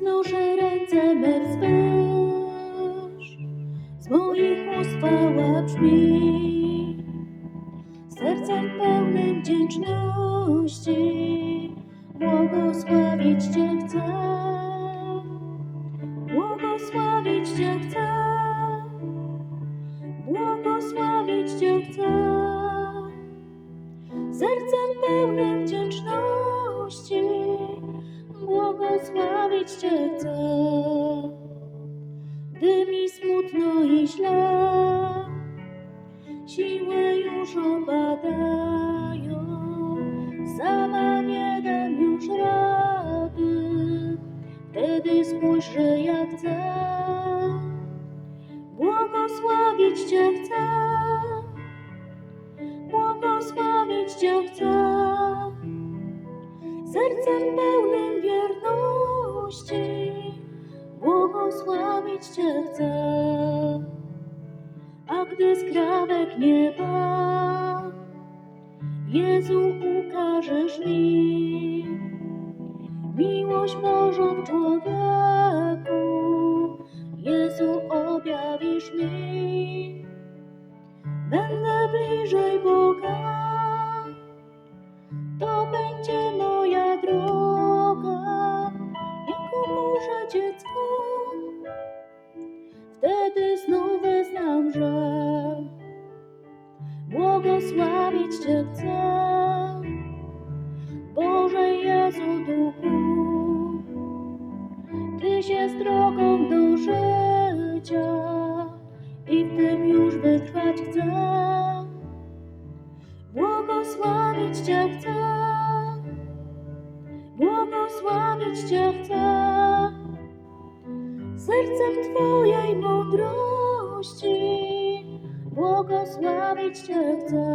Znoszę ręce me wzwyż, z moich ust chwała brzmi. Sercem pełnym wdzięczności błogosławić Cię chcę. Błogosławić Cię chcę. Błogosławić Cię chcę. Sercem pełnym wdzięczności. Cię chcę. Gdy mi smutno i źle, siły już opadają, sama nie dam już rady, wtedy spójrz, że ja chcę, błogosławić Cię chcę, błogosławić Cię chcę, sercem pełnym wierności, błogosławić Cię chcę. A gdy skrawek nieba, Jezu ukażesz mi. Miłość Bożą w człowieku, Jezu objawisz mi, będę bliżej Boga, Wtedy znów wyznam, że błogosławić Cię chcę. Boże Jezu Duchu, Tyś jest drogą do życia i w tym już wytrwać chcę. Błogosławić Cię chcę, błogosławić Cię chcę sercem Twojej mądrości błogosławić Cię chcę.